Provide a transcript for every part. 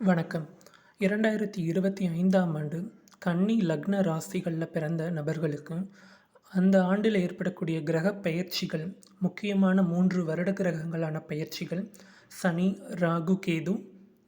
வணக்கம். இரண்டாயிரத்தி இருபத்தி ஐந்தாம் ஆண்டு கன்னி லக்ன ராசிகளில் பிறந்த நபர்களுக்கு அந்த ஆண்டில் ஏற்படக்கூடிய கிரக பயிற்சிகள் முக்கியமான மூன்று வருட கிரகங்களான பயிற்சிகள் சனி ராகு கேது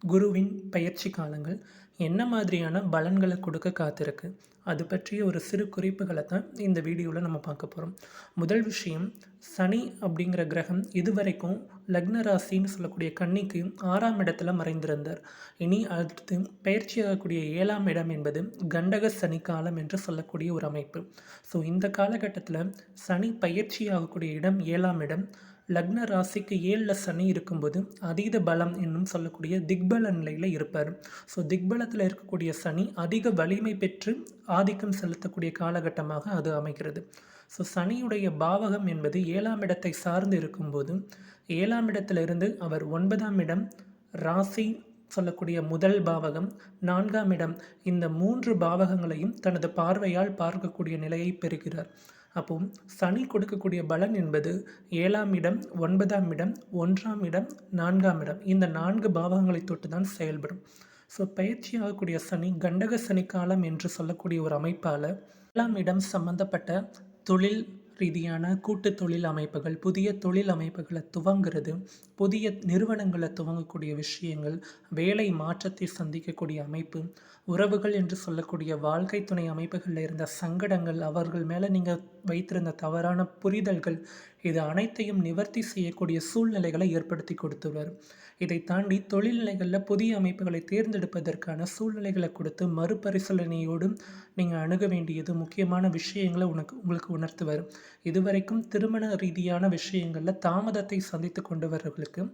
குருவின் பயிற்சி காலங்கள் என்ன மாதிரியான பலன்களை கொடுக்க காத்திருக்கு? அது பற்றிய ஒரு சிறு குறிப்புகளை தான் இந்த வீடியோவில் நம்ம பார்க்க போகிறோம் முதல் விஷயம் சனி அப்படிங்கிற கிரகம் இதுவரைக்கும் லக்ன ராசின்னு சொல்லக்கூடிய கன்னிக்கு ஆறாம் இடத்துல மறைந்திருந்தார். இனி அடுத்து பயிற்சியாகக்கூடிய ஏழாம் இடம் என்பது கண்டக சனி காலம் என்று சொல்லக்கூடிய ஒரு அமைப்பு. ஸோ இந்த காலகட்டத்தில் சனி பயிற்சியாகக்கூடிய இடம் ஏழாம் இடம். லக்ன ராசிக்கு ஏழில் சனி இருக்கும்போது அதீத பலம் என்னும் சொல்லக்கூடிய திக்பல நிலையில் இருப்பார். ஸோ திக்பலத்தில் இருக்கக்கூடிய சனி அதிக வலிமை பெற்று ஆதிக்கம் செலுத்தக்கூடிய காலகட்டமாக அது அமைகிறது. ஸோ சனியுடைய பாவகம் என்பது ஏழாம் இடத்தை சார்ந்து இருக்கும்போது ஏழாம் இடத்திலிருந்து அவர் ஒன்பதாம் இடம் ராசி சொல்லக்கூடிய முதல் பாவகம் நான்காம் இடம் இந்த மூன்று பாவகங்களையும் தனது பார்வையால் பார்க்கக்கூடிய நிலையை பெறுகிறார். அப்போ சனி கொடுக்கக்கூடிய பலன் என்பது ஏழாம் இடம் ஒன்பதாம் இடம் ஒன்றாம் இடம் நான்காம் இடம். இந்த நான்கு பாவகங்களை தொட்டு தான் செயல்படும். ஸோ பயிற்சியாகக்கூடிய சனி கண்டக சனி காலம் என்று சொல்லக்கூடிய ஒரு அமைப்பால் ஏழாம் இடம் சம்பந்தப்பட்ட தொழில் ரீதியான கூட்டு தொழில் அமைப்புகள் புதிய தொழில் அமைப்புகளை துவங்கிறது புதிய நிறுவனங்களை துவங்கக்கூடிய விஷயங்கள் வேலை மாற்றத்தை சந்திக்கக்கூடிய அமைப்பு உறவுகள் என்று சொல்லக்கூடிய வாழ்க்கை துணை அமைப்புகளில் இருந்த சங்கடங்கள் அவர்கள் மேலே நீங்கள் வைத்திருந்த தவறான புரிதல்கள் இது அனைத்தையும் நிவர்த்தி செய்யக்கூடிய சூழ்நிலைகளை ஏற்படுத்தி கொடுத்துவார் இதை தாண்டி தொழில்நிலைகளில் புதிய அமைப்புகளை தேர்ந்தெடுப்பதற்கான சூழ்நிலைகளை கொடுத்து மறுபரிசீலனையோடும் நீங்கள் அணுக வேண்டியது முக்கியமான விஷயங்களை உனக்கு உங்களுக்கு உணர்த்துவார். இதுவரைக்கும் திருமண ரீதியான விஷயங்களில் தாமதத்தை சந்தித்து கொண்டவர்களுக்கு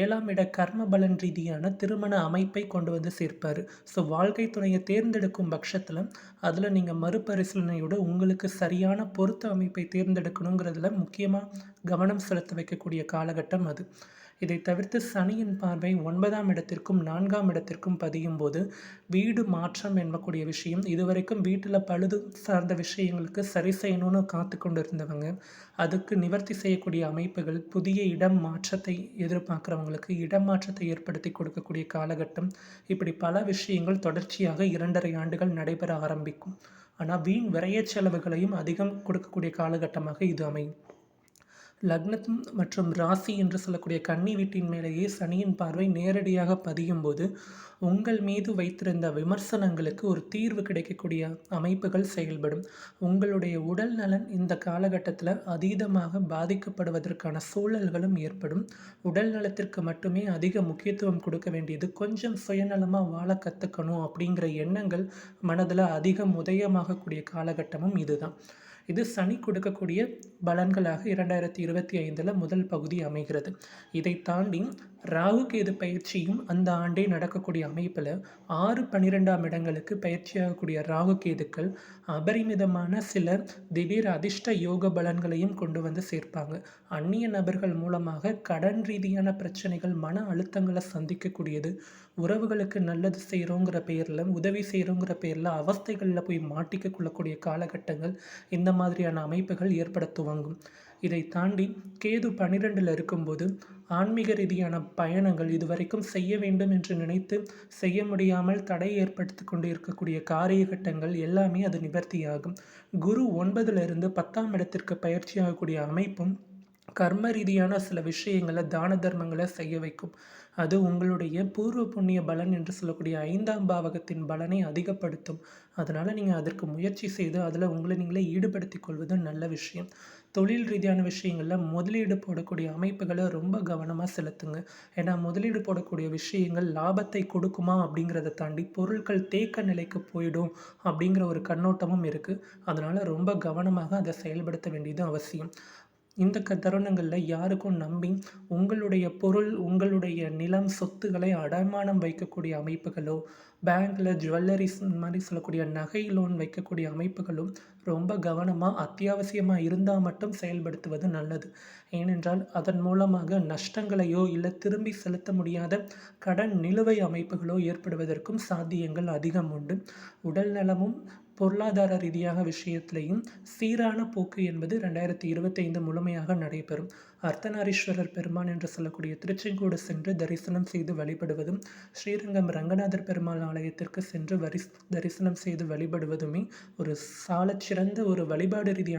ஏழாம் இட கர்ம பலன் ரீதியான திருமண அமைப்பை கொண்டு வந்து சேர்ப்பார். ஸோ வாழ்க்கை துணையை தேர்ந்தெடுக்கும் பட்சத்தில் அதில் நீங்கள் மறுபரிசீலனையோடு உங்களுக்கு சரியான பொருத்த அமைப்பை தேர்ந்தெடுக்கணுங்கிறதுல முக்கியமாக கவனம் செலுத்த வைக்கக்கூடிய காலகட்டம் அது. இதை தவிர்த்து சனியின் பார்வை ஒன்பதாம் இடத்திற்கும் நான்காம் இடத்திற்கும் பதியும் போது வீடு மாற்றம் என்பக்கூடிய விஷயம் இதுவரைக்கும் வீட்டில் பழுது சார்ந்த விஷயங்களுக்கு சரி செய்யணும்னு காத்து கொண்டிருந்தவங்க அதுக்கு நிவர்த்தி செய்யக்கூடிய அமைப்புகள் புதிய இடம் மாற்றத்தை எதிர்பார்க்குறவங்களுக்கு இடம் மாற்றத்தை ஏற்படுத்தி கொடுக்கக்கூடிய காலகட்டம் இப்படி பல விஷயங்கள் தொடர்ச்சியாக இரண்டரை ஆண்டுகள் நடைபெற ஆரம்பிக்கும். ஆனால் வீண் விரைய செலவுகளையும் அதிகம் கொடுக்கக்கூடிய காலகட்டமாக இது அமையும். லக்னம் மற்றும் ராசி என்று சொல்லக்கூடிய கன்னி வீட்டின் மேலேயே சனியின் பார்வை நேரடியாக பதியும் போது உங்கள் மீது வைத்திருந்த விமர்சனங்களுக்கு ஒரு தீர்வு கிடைக்கக்கூடிய அமைப்புகள் செயல்படும். உங்களுடைய உடல் நலன் இந்த காலகட்டத்தில் அதீதமாக பாதிக்கப்படுவதற்கான சூழல்களும் ஏற்படும். உடல் நலத்திற்கு மட்டுமே அதிக முக்கியத்துவம் கொடுக்க வேண்டியது கொஞ்சம் சுயநலமாக வாழ கற்றுக்கணும் அப்படிங்கிற எண்ணங்கள் மனதில் அதிகம் உதயமாகக்கூடிய காலகட்டமும் இதுதான். இது சனி கொடுக்கக்கூடிய பலன்களாக இரண்டாயிரத்தி இருபத்தி ஐந்தில் முதல் பகுதி அமைகிறது. இதை தாண்டி ராகு கேது பயிற்சியும் அந்த ஆண்டே நடக்கக்கூடிய அமைப்பில் ஆறு பன்னிரெண்டாம் இடங்களுக்கு பயிற்சியாகக்கூடிய ராகு கேதுக்கள் அபரிமிதமான சில திடீர் அதிர்ஷ்ட யோக பலன்களையும் கொண்டு வந்து சேர்ப்பாங்க. அந்நிய நபர்கள் மூலமாக கடன் ரீதியான பிரச்சனைகள் மன அழுத்தங்களை சந்திக்கக்கூடியது. உறவுகளுக்கு நல்லது செய்கிறோங்கிற பேரில் உதவி செய்கிறோங்கிற பேரில் அவஸ்தைகளில் போய் மாட்டிக்க கொள்ளக்கூடிய காலகட்டங்கள் இந்த மாதிரியான அமைப்புகள் ஏற்பட துவங்கும். இதை தாண்டி கேது பன்னிரெண்டில் இருக்கும்போது ஆன்மீக ரீதியான பயணங்கள் இதுவரைக்கும் செய்ய வேண்டும் என்று நினைத்து செய்ய முடியாமல் தடை ஏற்படுத்தி கொண்டு இருக்கக்கூடிய காரியகட்டங்கள் எல்லாமே அது நிவர்த்தியாகும். குரு ஒன்பதுலேருந்து பத்தாம் இடத்திற்கு பயிற்சியாகக்கூடிய அமைப்பும் கர்ம ரீதியான சில விஷயங்களை தான தர்மங்களை செய்ய வைக்கும். அது உங்களுடைய பூர்வ புண்ணிய பலன் என்று சொல்லக்கூடிய ஐந்தாம் பாவகத்தின் பலனை அதிகப்படுத்தும். அதனால் நீங்கள் அதற்கு முயற்சி செய்து அதில் உங்களை நீங்களே ஈடுபடுத்தி கொள்வது நல்ல விஷயம். தொழில் ரீதியான விஷயங்களில் முதலீடு போடக்கூடிய அமைப்புகளை ரொம்ப கவனமாக செலுத்துங்க. ஏன்னா முதலீடு போடக்கூடிய விஷயங்கள் லாபத்தை கொடுக்குமா அப்படிங்கிறத தாண்டி பொருட்கள் தேக்க நிலைக்கு போயிடும் அப்படிங்கிற ஒரு கண்ணோட்டமும் இருக்குது அதனால் ரொம்ப கவனமாக அதை செயல்படுத்த வேண்டியது அவசியம். இந்த க தருணங்களில் யாருக்கும் நம்பி உங்களுடைய பொருள் உங்களுடைய நிலம் சொத்துக்களை அடமானம் வைக்கக்கூடிய அமைப்புகளோ பேங்க்கில் ஜுவல்லரிஸ் இந்த மாதிரி சொல்லக்கூடிய நகை லோன் வைக்கக்கூடிய அமைப்புகளும் ரொம்ப கவனமாக அத்தியாவசியமாக இருந்தால் மட்டும் செயல்படுத்துவது நல்லது. ஏனென்றால் அதன் மூலமாக நஷ்டங்களையோ இல்லை திரும்பி செலுத்த முடியாத கடன் நிலுவை அமைப்புகளோ ஏற்படுவதற்கும் சாத்தியங்கள் அதிகம் உண்டு. உடல் நலமும் பொருளாதார ரீதியாக விஷயத்திலையும் சீரான போக்கு என்பது ரெண்டாயிரத்தி இருபத்தைந்து முழுமையாக நடைபெறும். அர்த்தநாரீஸ்வரர் பெருமான் என்று சொல்லக்கூடிய திருச்செங்கோடு சென்று தரிசனம் செய்து வழிபடுவதும் ஸ்ரீரங்கம் ரங்கநாதர் பெருமாள் ஆலயத்திற்கு சென்று வரி தரிசனம் செய்து வழிபடுவதுமே ஒரு சாலச்சிறந்த ஒரு வழிபாடு ரீதியான